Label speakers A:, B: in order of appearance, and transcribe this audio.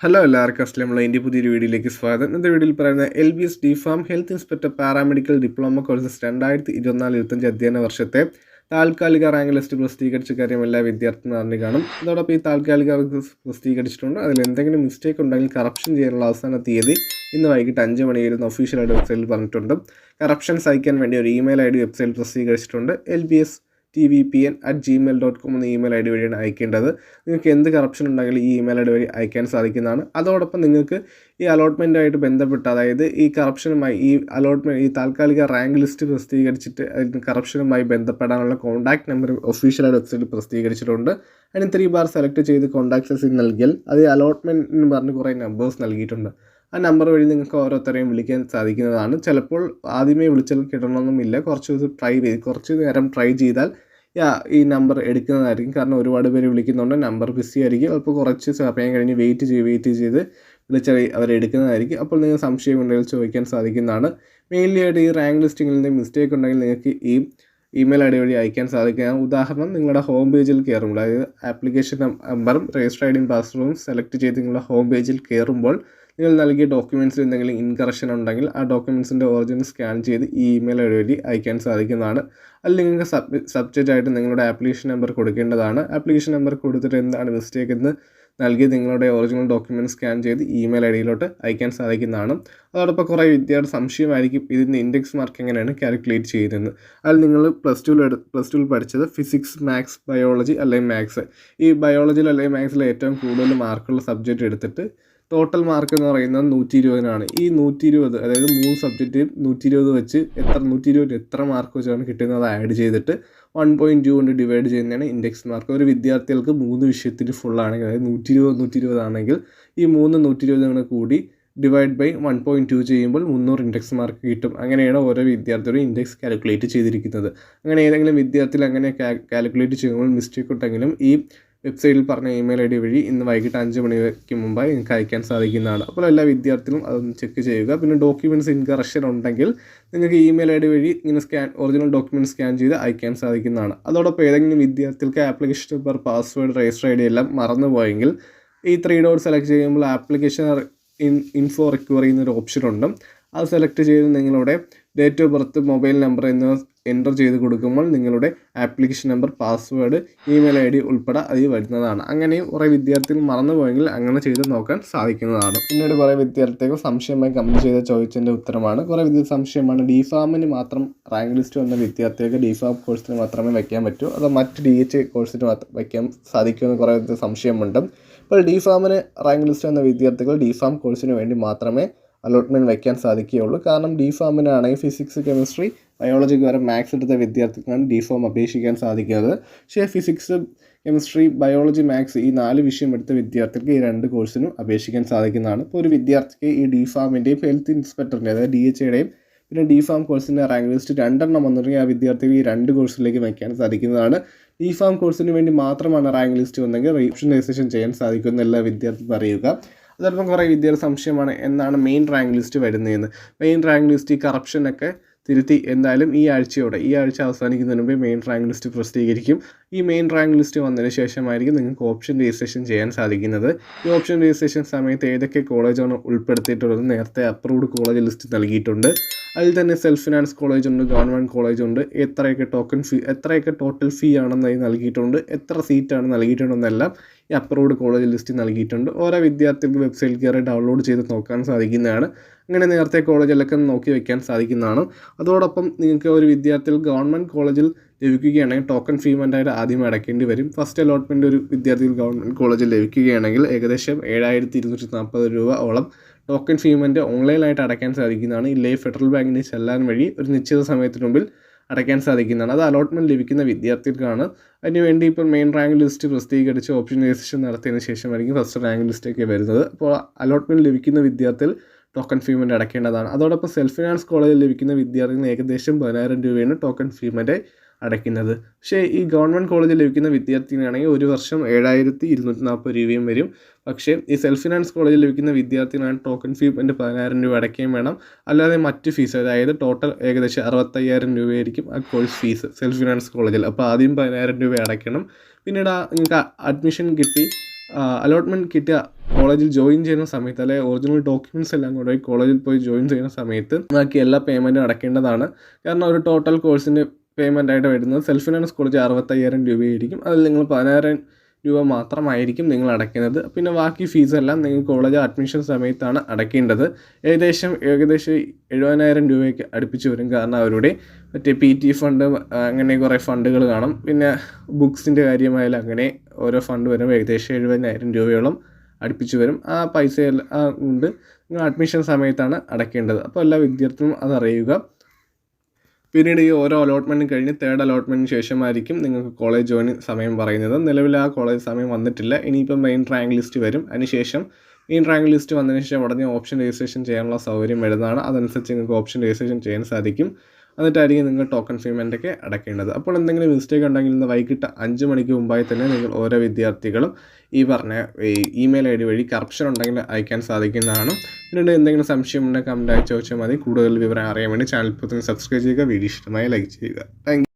A: Hello എല്ലാവർക്കും അസ്ലാമുള്ള എന്റെ പുതിയൊരു വീഡിയോയിലേക്ക് സ്വാഗതം. ഇന്നത്തെ വീഡിയോയിൽ പറയുന്ന L B S D pharm health inspector paramedical diploma courses രണ്ടായിരത്തി ഇരുപത്തിനാല് ഇരുപത്തഞ്ച് അധ്യയന വർഷത്തെ താൽക്കാലിക റാങ്ക് ലിസ്റ്റ് പ്രസിദ്ധീകരിച്ച കാര്യം എല്ലാ വിദ്യാർത്ഥികളും അറിഞ്ഞു കാണും. അതോടൊപ്പം ഈ താൽക്കാലിക പ്രസിദ്ധീകരിച്ചിട്ടുണ്ട്. അതിൽ എന്തെങ്കിലും മിസ്റ്റേക്ക് ഉണ്ടെങ്കിൽ കറപ്ഷൻ ചെയ്യാനുള്ള അവസാന തീയതി ഇന്ന് വൈകിട്ട് അഞ്ച് മണിയായിരുന്നു ഒഫീഷ്യലായിട്ട് വെബ്സൈറ്റിൽ പറഞ്ഞിട്ടുണ്ട്. കറപ്ഷൻ സഹിക്കാൻ വേണ്ടി ഒരു ഇമെയിൽ ഐ ഡി വെബ്സൈറ്റിൽ പ്രസിദ്ധീകരിച്ചിട്ടുണ്ട്. L B S T V P N at Gmail dot com എന്ന ഇമെയിൽ ഐ ഡി വഴിയാണ് അയക്കേണ്ടത്. നിങ്ങൾക്ക് എന്ത് കറപ്ഷൻ ഉണ്ടെങ്കിലും ഈ ഇമെയിൽ ഐ ഡി വഴി അയക്കാൻ സാധിക്കുന്നതാണ്. അതോടൊപ്പം നിങ്ങൾക്ക് ഈ അലോട്ട്മെന്റുമായിട്ട് ബന്ധപ്പെട്ട് അതായത് ഈ കറപ്ഷനുമായി ഈ അലോട്ട്മെന്റ് ഈ താൽക്കാലിക റാങ്ക് ലിസ്റ്റ് പ്രസിദ്ധീകരിച്ചിട്ട് അതിന് കറപ്ഷനുമായി ബന്ധപ്പെടാനുള്ള കോൺടാക്ട് നമ്പർ ഒഫീഷ്യലായിട്ട് വെബ്സൈറ്റിൽ പ്രസിദ്ധീകരിച്ചിട്ടുണ്ട്. അതിന് ത്രീ ബാർ സെലക്ട് ചെയ്ത് കോൺടാക്ട് സെസിൽ നൽകിയാൽ അത് എന്ന് പറഞ്ഞ് കുറേ നമ്പേഴ്സ് നൽകിയിട്ടുണ്ട്. ആ നമ്പർ വഴി നിങ്ങൾക്ക് ഓരോരുത്തരെയും വിളിക്കാൻ സാധിക്കുന്നതാണ്. ചിലപ്പോൾ ആദ്യമേ വിളിച്ചാൽ കിട്ടണമെന്നുമില്ല കുറച്ച് ദിവസം ട്രൈ ചെയ്ത് കുറച്ച് നേരം ട്രൈ ചെയ്താൽ ഈ നമ്പർ എടുക്കുന്നതായിരിക്കും. കാരണം ഒരുപാട് പേര് വിളിക്കുന്നുണ്ട്. നമ്പർ ബിസി ആയിരിക്കും അപ്പോൾ കുറച്ച് സമയം കഴിഞ്ഞ് വെയിറ്റ് ചെയ്ത് വെയിറ്റ് ചെയ്ത് വിളിച്ചാൽ അവർ എടുക്കുന്നതായിരിക്കും. അപ്പോൾ നിങ്ങൾ സംശയം ഉണ്ടെങ്കിൽ ചോദിക്കാൻ സാധിക്കുന്നതാണ്. മെയിൻലി ആയിട്ട് ഈ റാങ്ക് ലിസ്റ്റിങ്ങിൽ നിന്ന് മിസ്റ്റേക്ക് ഉണ്ടെങ്കിൽ നിങ്ങൾക്ക് ഈ ഇമെയിൽ ഐ ഡി വഴി അയക്കാൻ സാധിക്കുക ഉദാഹരണം നിങ്ങളുടെ ഹോം പേജിൽ കയറുമ്പോൾ അതായത് ആപ്ലിക്കേഷൻ നമ്പറും രജിസ്റ്റർ ഐ ഡിയും പാസ്വേഡും സെലക്ട് ചെയ്ത് നിങ്ങളുടെ ഹോം പേജിൽ കയറുമ്പോൾ നിങ്ങൾ നൽകിയ ഡോക്യുമെന്റ്സിൽ എന്തെങ്കിലും ഇൻകറക്ഷൻ ഉണ്ടെങ്കിൽ ആ ഡോക്യുമെന്റ്സിന്റെ ഒറിജിനൽ സ്കാൻ ചെയ്ത് ഈ ഇമെയിൽ വഴി അയക്കാൻ സാധിക്കുന്നതാണ്. അല്ലെങ്കിൽ നിങ്ങൾക്ക് സബ് സബ്ജക്റ്റ് ആയിട്ട് നിങ്ങളുടെ ആപ്ലിക്കേഷൻ നമ്പർ കൊടുക്കേണ്ടതാണ്. ആപ്ലിക്കേഷൻ നമ്പർ കൊടുത്തിട്ട് എന്താണ് മിസ്റ്റേക്ക് എന്ന് നൽകി നിങ്ങളുടെ ഒറിജിനൽ ഡോക്യുമെന്റ് സ്കാൻ ചെയ്ത് ഇമെയിൽ ഐ ഡിയിലോട്ട് അയക്കാൻ സാധിക്കുന്നതാണ്. അതോടൊപ്പം കുറേ വിദ്യാർത്ഥി സംശയമായിരിക്കും ഇതിന്റെ ഇൻഡെക്സ് മാർക്ക് എങ്ങനെയാണ് കാൽക്കുലേറ്റ് ചെയ്യുന്നത്. അതിൽ നിങ്ങൾ പ്ലസ് ടുവിൽ പ്ലസ് ടുവിൽ പഠിച്ചത് ഫിസിക്സ് മാത്സ് ബയോളജി അല്ലെങ്കിൽ മാത്സ് ഈ ബയോളജിയിൽ അല്ലെങ്കിൽ മാത്സിൽ ഏറ്റവും കൂടുതൽ മാർക്കുള്ള സബ്ജക്റ്റ് എടുത്തിട്ട് ടോട്ടൽ മാർക്ക് എന്ന് പറയുന്നത് നൂറ്റി ഇരുപതിനാണ് ഈ നൂറ്റി ഇരുപത് അതായത് മൂന്ന് സബ്ജക്റ്റ് നൂറ്റി ഇരുപത് വെച്ച് എത്ര നൂറ്റി ഇരുപത് എത്ര മാർക്ക് വെച്ചാണ് കിട്ടുന്നത് അത് ആഡ് ചെയ്തിട്ട് വൺ പോയിന്റ് ടു കൊണ്ട് ഡിവൈഡ് ചെയ്യുന്നതാണ് ഇൻഡെക്സ് മാർക്ക് ഒരു വിദ്യാർത്ഥികൾക്ക് മൂന്ന് വിഷയത്തിൽ ഫുൾ ആണെങ്കിൽ അതായത് നൂറ്റി ഇരുപത് നൂറ്റി ഇരുപതാണെങ്കിൽ ഈ മൂന്ന് നൂറ്റി ഇരുപത് കൂടി divide by one point two ചെയ്യുമ്പോൾ മുന്നൂറ് ഇൻഡെക്സ് മാർക്ക് കിട്ടും. അങ്ങനെയാണ് ഓരോ വിദ്യാർത്ഥിയുടെ ഇൻഡെക്സ് കാൽക്കുലേറ്റ് ചെയ്തിരിക്കുന്നത്. അങ്ങനെ ഏതെങ്കിലും വിദ്യാർത്ഥികൾ അങ്ങനെ കാൽക്കുലേറ്റ് ചെയ്യുമ്പോൾ മിസ്റ്റേക്ക് ഉണ്ടെങ്കിലും ഈ വെബ്സൈറ്റിൽ പറഞ്ഞ ഇമെയിൽ ഐ ഡി വഴി ഇന്ന് വൈകിട്ട് അഞ്ച് മണിക്ക് മുമ്പായി നിങ്ങൾക്ക് അയക്കാൻ സാധിക്കുന്നതാണ്. അപ്പോൾ എല്ലാ വിദ്യാർത്ഥികളും അതൊന്ന് ചെക്ക് ചെയ്യുക. പിന്നെ ഡോക്യുമെന്റ്സ് ഇൻകറക്ഷൻ ഉണ്ടെങ്കിൽ നിങ്ങൾക്ക് ഇമെയിൽ ഐ ഡി വഴി ഇങ്ങനെ സ്കാൻ ഒറിജിനൽ ഡോക്യുമെന്റ് സ്കാൻ ചെയ്ത് അയക്കാൻ സാധിക്കുന്നതാണ്. അതോടൊപ്പം ഏതെങ്കിലും വിദ്യാർത്ഥികൾക്ക് application number password register I D എല്ലാം മറന്നുപോയെങ്കിൽ ഈ ത്രീ ഡോട്ട് സെലക്ട് ചെയ്യുമ്പോൾ ആപ്ലിക്കേഷൻ ഇൻ ഇൻഫോ റിക്വയർ ചെയ്യുന്ന ഒരു ഓപ്ഷൻ ഉണ്ട്. അത് സെലക്ട് ചെയ്ത് നിങ്ങളുടെ date of birth mobile number എന്നിവ എന്റർ ചെയ്ത് കൊടുക്കുമ്പോൾ നിങ്ങളുടെ application number password email I D ഉൾപ്പെടെ അതിൽ വരുന്നതാണ്. അങ്ങനെ കുറേ വിദ്യാർത്ഥികൾ മറന്നുപോയെങ്കിൽ അങ്ങനെ ചെയ്ത് നോക്കാൻ സാധിക്കുന്നതാണ്. പിന്നീട് കുറേ വിദ്യാർത്ഥികൾ സംശയമായി കമന്റ് ചെയ്ത ചോദിച്ചതിന്റെ ഉത്തരമാണ്. കുറേ വിദ്യാർത്ഥി സംശയമാണ് ഡി ഫാമിന് മാത്രം റാങ്ക് ലിസ്റ്റ് വന്ന വിദ്യാർത്ഥികൾക്ക് ഡി ഫാം കോഴ്സിന് മാത്രമേ വയ്ക്കാൻ പറ്റൂ? അതോ മറ്റ് ഡി എച്ച് കോഴ്സിന് മാത്രം വയ്ക്കാൻ സാധിക്കുമെന്ന് കുറേ സംശയമുണ്ട്. ഇപ്പോൾ ഡി ഫാമിന് റാങ്ക് ലിസ്റ്റ് വന്ന വിദ്യാർത്ഥികൾ ഡി ഫാം കോഴ്സിന് വേണ്ടി മാത്രമേ അലോട്ട്മെന്റ് വയ്ക്കാൻ സാധിക്കുകയുള്ളൂ. കാരണം ഡി ഫാമിനാണെങ്കിൽ ഫിസിക്സ് കെമിസ്ട്രി ബയോളജിക്ക് വരെ മാത്സ് എടുത്ത വിദ്യാർത്ഥികളാണ് ഡി ഫോം അപേക്ഷിക്കാൻ സാധിക്കുന്നത്. പക്ഷേ ഫിസിക്സ് കെമിസ്ട്രി ബയോളജി മാത്സ് ഈ നാല് വിഷയം എടുത്ത വിദ്യാർത്ഥികൾക്ക് ഈ രണ്ട് കോഴ്സിനും അപേക്ഷിക്കാൻ സാധിക്കുന്നതാണ്. ഇപ്പോൾ ഒരു വിദ്യാർത്ഥിക്ക് ഈ ഡി ഫാമിന്റെയും ഹെൽത്ത് ഇൻസ്പെക്ടറിന്റെ അതായത് ഡി എച്ച് എയുടെയും പിന്നെ ഡി ഫാം കോഴ്സിന്റെ റാങ്ക് ലിസ്റ്റ് രണ്ടെണ്ണം വന്നിട്ടുണ്ടെങ്കിൽ ആ വിദ്യാർത്ഥികൾ ഈ രണ്ട് കോഴ്സിലേക്ക് വയ്ക്കാൻ സാധിക്കുന്നതാണ്. ഡി ഫാം കോഴ്സിന് വേണ്ടി മാത്രമാണ് റാങ്ക് ലിസ്റ്റ് വന്നെങ്കിൽ റീപ്ഷൻ രജിസ്ട്രേഷൻ ചെയ്യാൻ സാധിക്കുമെന്ന് എല്ലാ വിദ്യാർത്ഥികൾക്കും അറിയുക. അതോടൊപ്പം കുറേ വിദ്യാർത്ഥി സംശയമാണ് എന്നാണ് മെയിൻ റാങ്ക് ലിസ്റ്റ് വരുന്നതെന്ന് മെയിൻ റാങ്ക് ലിസ്റ്റ് ഈ കറപ്ഷനൊക്കെ തിരുത്തി എന്തായാലും ഈ ആഴ്ചയോടെ ഈ ആഴ്ച അവസാനിക്കുന്നതിന് മുമ്പേ മെയിൻ റാങ്ക് ലിസ്റ്റ് പ്രസിദ്ധീകരിക്കും. ഈ മെയിൻ റാങ്ക് ലിസ്റ്റ് വന്നതിന് ശേഷമായിരിക്കും നിങ്ങൾക്ക് ഓപ്ഷൻ രജിസ്ട്രേഷൻ ചെയ്യാൻ സാധിക്കുന്നത്. ഈ ഓപ്ഷൻ രജിസ്ട്രേഷൻ സമയത്ത് ഏതൊക്കെ കോളേജാണ് ഉൾപ്പെടുത്തിയിട്ടുള്ളത് നേരത്തെ അപ്രൂവ്ഡ് കോളേജ് ലിസ്റ്റ് നൽകിയിട്ടുണ്ട്. അതിൽ തന്നെ സെൽഫ് ഫിനാൻസ് കോളേജ് ഉണ്ട് ഗവൺമെന്റ് കോളേജ് ഉണ്ട്. എത്രയൊക്കെ ടോക്കൺ ഫീ എത്രയൊക്കെ ടോട്ടൽ ഫീ ആണെന്ന് അതിൽ നൽകിയിട്ടുണ്ട് എത്ര സീറ്റാണ് നൽകിയിട്ടുണ്ടെന്നെല്ലാം ഈ അപ്രൂവ്ഡ് കോളേജ് ലിസ്റ്റ് നൽകിയിട്ടുണ്ട്. ഓരോ വിദ്യാർത്ഥികൾക്ക് വെബ്സൈറ്റിൽ കയറി ഡൗൺലോഡ് ചെയ്ത് നോക്കാൻ സാധിക്കുന്നതാണ്. അങ്ങനെ നേരത്തെ കോളേജിലൊക്കെ നോക്കി വയ്ക്കാൻ സാധിക്കുന്നതാണ്. അതോടൊപ്പം നിങ്ങൾക്ക് ഒരു വിദ്യാർത്ഥികൾ ഗവൺമെന്റ് കോളേജിൽ ലഭിക്കുകയാണെങ്കിൽ ടോക്കൺ ഫീമെന്റായിട്ട് ആദ്യം അടയ്ക്കേണ്ടി വരും. ഫസ്റ്റ് അലോട്ട്മെന്റ് ഒരു വിദ്യാർത്ഥികൾ ഗവൺമെന്റ് കോളേജിൽ ലഭിക്കുകയാണെങ്കിൽ ഏകദേശം ഏഴായിരത്തി ഇരുന്നൂറ്റി നാൽപ്പത് രൂപ ഓളം ടോക്കൺ ഫീമെന്റ് ഓൺലൈനായിട്ട് അടയ്ക്കാൻ സാധിക്കുന്നതാണ്. ഇല്ലേ ഫെഡറൽ ബാങ്കിന് ചെല്ലാൻ വഴി ഒരു നിശ്ചിത സമയത്തിന് മുമ്പിൽ അടയ്ക്കാൻ സാധിക്കുന്നതാണ്. അത് അലോട്ട്മെന്റ് ലഭിക്കുന്ന വിദ്യാർത്ഥികൾക്കാണ്. അതിനുവേണ്ടി ഇപ്പോൾ മെയിൻ റാങ്ക് ലിസ്റ്റ് പ്രസിദ്ധീകരിച്ച് ഓപ്ഷൻ രജിസ്ട്രേഷൻ നടത്തിയതിന് ശേഷമായിരിക്കും ഫസ്റ്റ് റാങ്ക് ലിസ്റ്റൊക്കെ വരുന്നത്. അപ്പോൾ അലോട്ട്മെന്റ് ലഭിക്കുന്ന വിദ്യാർത്ഥികൾ ടോക്കൺ ഫീമെന്റ് അടയ്ക്കേണ്ടതാണ്. അതോടൊപ്പം സെൽഫ് ഫിനാൻസ് കോളേജിൽ ലഭിക്കുന്ന വിദ്യാർത്ഥികൾ ഏകദേശം പതിനായിരം രൂപയാണ് ടോക്കൺ ഫീമെന്റ് അടയ്ക്കുന്നത്. പക്ഷേ ഈ ഗവൺമെന്റ് കോളേജിൽ ലഭിക്കുന്ന വിദ്യാർത്ഥിനാണെങ്കിൽ ഒരു വർഷം ഏഴായിരത്തി ഇരുന്നൂറ്റി നാൽപ്പത് രൂപയും വരും. പക്ഷേ ഈ സെൽഫ് ഫിനാൻസ് കോളേജിൽ ലഭിക്കുന്ന വിദ്യാർത്ഥിനാണ് ടോക്കൺ ഫീ എന്റെ പതിനായിരം രൂപ അടയ്ക്കുകയും വേണം. അല്ലാതെ മറ്റ് ഫീസ് അതായത് ടോട്ടൽ ഏകദേശം അറുപത്തയ്യായിരം രൂപയായിരിക്കും ആ കോഴ്സ് ഫീസ് സെൽഫ് ഫിനാൻസ് കോളേജിൽ. അപ്പോൾ ആദ്യം പതിനായിരം രൂപ അടയ്ക്കണം. പിന്നീട് ആ നിങ്ങൾക്ക് അഡ്മിഷൻ കിട്ടി അലോട്ട്മെന്റ് കിട്ടിയ കോളേജിൽ ജോയിൻ ചെയ്യുന്ന സമയത്ത് അല്ലെങ്കിൽ ഒറിജിനൽ ഡോക്യുമെന്റ്സ് എല്ലാം കൊണ്ടുപോയി കോളേജിൽ പോയി ജോയിൻ ചെയ്യുന്ന സമയത്ത് ബാക്കി എല്ലാ പേയ്മെന്റും അടയ്ക്കേണ്ടതാണ്. കാരണം ഒരു ടോട്ടൽ കോഴ്സിന്റെ പേയ്മെന്റ് ആയിട്ട് വരുന്നത് സെൽഫ് ഫിനാൻസ് കോളേജ് അറുപത്തയ്യായിരം രൂപയായിരിക്കും. അതിൽ നിങ്ങൾ പതിനായിരം രൂപ മാത്രമായിരിക്കും നിങ്ങൾ അടയ്ക്കുന്നത്. പിന്നെ ബാക്കി ഫീസെല്ലാം നിങ്ങൾ കോളേജ് അഡ്മിഷൻ സമയത്താണ് അടയ്ക്കേണ്ടത്. ഏകദേശം ഏകദേശം എഴുപതിനായിരം രൂപയ്ക്ക് അടുപ്പിച്ച് വരും കാരണം അവരുടെ മറ്റേ പി ടി ഫണ്ട് അങ്ങനെ കുറേ ഫണ്ടുകൾ കാണും. പിന്നെ ബുക്സിന്റെ കാര്യമായാലും അങ്ങനെ ഓരോ ഫണ്ട് വരും ഏകദേശം എഴുപതിനായിരം രൂപയോളം അടുപ്പിച്ച് വരും. ആ പൈസ കൊണ്ട് നിങ്ങൾ അഡ്മിഷൻ സമയത്താണ് അടയ്ക്കേണ്ടത്. അപ്പോൾ എല്ലാ വിദ്യാർത്ഥികളും അതറിയുക പിന്നീട് ഈ ഓരോ അലോട്ട്മെന്റും കഴിഞ്ഞ് തേർഡ് അലോട്ട്മെന്റിന് ശേഷമായിരിക്കും നിങ്ങൾക്ക് കോളേജ് ജോയിൻ സമയം പറയുന്നത്. നിലവിൽ ആ കോളേജ് സമയം വന്നിട്ടില്ല. ഇനിയിപ്പം മെയിൻ റാങ്ക് ലിസ്റ്റ് വരും. അതിനുശേഷം മെയിൻ റാങ്ക് ലിസ്റ്റ് വന്നതിന് ശേഷം ഉടനെ ഓപ്ഷൻ രജിസ്ട്രേഷൻ ചെയ്യാനുള്ള സൗകര്യം വരുന്നതാണ്. അതനുസരിച്ച് നിങ്ങൾക്ക് ഓപ്ഷൻ രജിസ്ട്രേഷൻ ചെയ്യാൻ സാധിക്കും. എന്നിട്ടായിരിക്കും നിങ്ങൾ ടോക്കൺ പേയ്മെന്റ് ഒക്കെ അടയ്ക്കേണ്ടത് അപ്പോൾ എന്തെങ്കിലും മിസ്റ്റേക്ക് ഉണ്ടെങ്കിൽ ഇന്ന് വൈകിട്ട് അഞ്ച് മണിക്ക് മുമ്പായി തന്നെ നിങ്ങൾ ഓരോ വിദ്യാർത്ഥികളും ഈ പറഞ്ഞ ഇമെയിൽ ഐ ഡി വഴി കറപ്ഷൻ ഉണ്ടെങ്കിൽ അയക്കാൻ സാധിക്കുന്നതാണ്. പിന്നീട് എന്തെങ്കിലും സംശയം ഉണ്ടെങ്കിൽ കമന്റ് അയച്ചു ചോദിച്ചാൽ മതി. കൂടുതൽ വിവരം അറിയാൻ വേണ്ടി ചാനൽ ഇപ്പോൾ സബ്സ്ക്രൈബ് ചെയ്യുക. വീഡിയോ ഇഷ്ടമായി ലൈക്ക് ചെയ്യുക. താങ്ക്